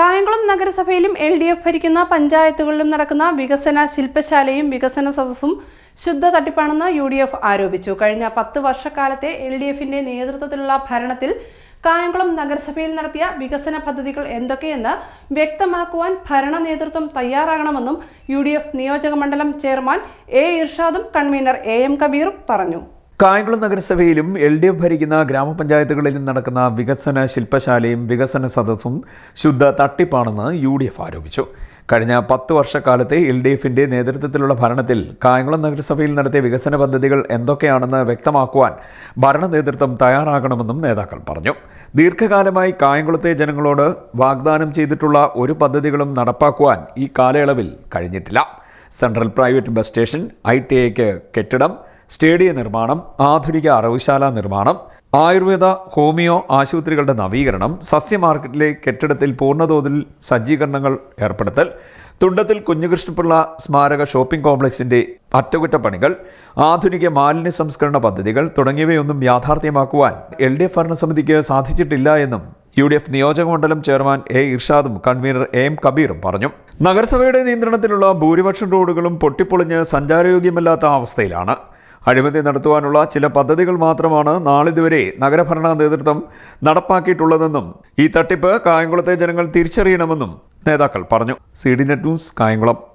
കായംകുളം നഗരസഭയിലും L D F ഭരിക്കുന്ന പഞ്ചായത്തുകളിലും നടക്കുന്ന വികസന ശില്പശാലയും വികസന സദസ്സും ശുദ്ധ തട്ടിപ്പാണെന്ന് യു ഡി എഫ് ആരോപിച്ചു. കഴിഞ്ഞ പത്ത് വർഷക്കാലത്തെ എൽ ഡി എഫിന്റെ നേതൃത്വത്തിലുള്ള ഭരണത്തിൽ കായംകുളം നഗരസഭയിൽ നടത്തിയ വികസന പദ്ധതികൾ എന്തൊക്കെയെന്ന് വ്യക്തമാക്കുവാൻ ഭരണ നേതൃത്വം തയ്യാറാകണമെന്നും യു ഡി എഫ് നിയോജക മണ്ഡലം ചെയർമാൻ എ ഇർഷാദും കൺവീനർ എ എം കബീറും പറഞ്ഞു. കായംകുളം നഗരസഭയിലും എൽ ഡി എഫ് ഭരിക്കുന്ന ഗ്രാമപഞ്ചായത്തുകളിലും നടക്കുന്ന വികസന ശില്പശാലയും വികസന സദസ്സും ശുദ്ധ തട്ടിപ്പാണെന്ന് യു ഡി എഫ് ആരോപിച്ചു. കഴിഞ്ഞ പത്ത് വർഷക്കാലത്തെ എൽ ഡി എഫിന്റെ നേതൃത്വത്തിലുള്ള ഭരണത്തിൽ കായംകുളം നഗരസഭയിൽ നടത്തിയ വികസന പദ്ധതികൾ എന്തൊക്കെയാണെന്ന് വ്യക്തമാക്കുവാൻ ഭരണ നേതൃത്വം തയ്യാറാകണമെന്നും നേതാക്കൾ പറഞ്ഞു. ദീർഘകാലമായി കായംകുളത്തെ ജനങ്ങളോട് വാഗ്ദാനം ചെയ്തിട്ടുള്ള ഒരു പദ്ധതികളും നടപ്പാക്കുവാൻ ഈ കാലയളവിൽ കഴിഞ്ഞിട്ടില്ല. Central private bus station I T ഐക്ക് കെട്ടിടം സ്റ്റേഡിയം നിർമ്മാണം ആധുനിക അറവുശാല നിർമ്മാണം ആയുർവേദ ഹോമിയോ ആശുപത്രികളുടെ നവീകരണം സസ്യ മാർക്കറ്റിലെ കെട്ടിടത്തിൽ പൂർണതോതിൽ സജ്ജീകരണങ്ങൾ ഏർപ്പെടുത്തൽ തുണ്ടത്തിൽ കുഞ്ഞുകൃഷ്ണപിള്ള സ്മാരക ഷോപ്പിംഗ് കോംപ്ലക്സിന്റെ അറ്റകുറ്റപ്പണികൾ ആധുനിക മാലിന്യ സംസ്കരണ പദ്ധതികൾ തുടങ്ങിയവയൊന്നും യാഥാർത്ഥ്യമാക്കുവാൻ എൽ ഡി എഫ് ഭരണസമിതിക്ക് സാധിച്ചിട്ടില്ല എന്നും യു ഡി എഫ് നിയോജകമണ്ഡലം ചെയർമാൻ എ ഇർഷാദും കൺവീനർ എ എം കബീറും പറഞ്ഞു. നഗരസഭയുടെ നിയന്ത്രണത്തിലുള്ള ഭൂരിപക്ഷം റോഡുകളും പൊട്ടിപ്പൊളിഞ്ഞ് സഞ്ചാരയോഗ്യമല്ലാത്ത അവസ്ഥയിലാണ്. അഴിമതി നടത്തുവാനുള്ള ചില പദ്ധതികൾ മാത്രമാണ് നാളിതുവരെ നഗരഭരണ നേതൃത്വം നടപ്പാക്കിയിട്ടുള്ളതെന്നും ഈ തട്ടിപ്പ് കായംകുളത്തെ ജനങ്ങൾ തിരിച്ചറിയണമെന്നും നേതാക്കൾ പറഞ്ഞു. C D net news Kayamkulam.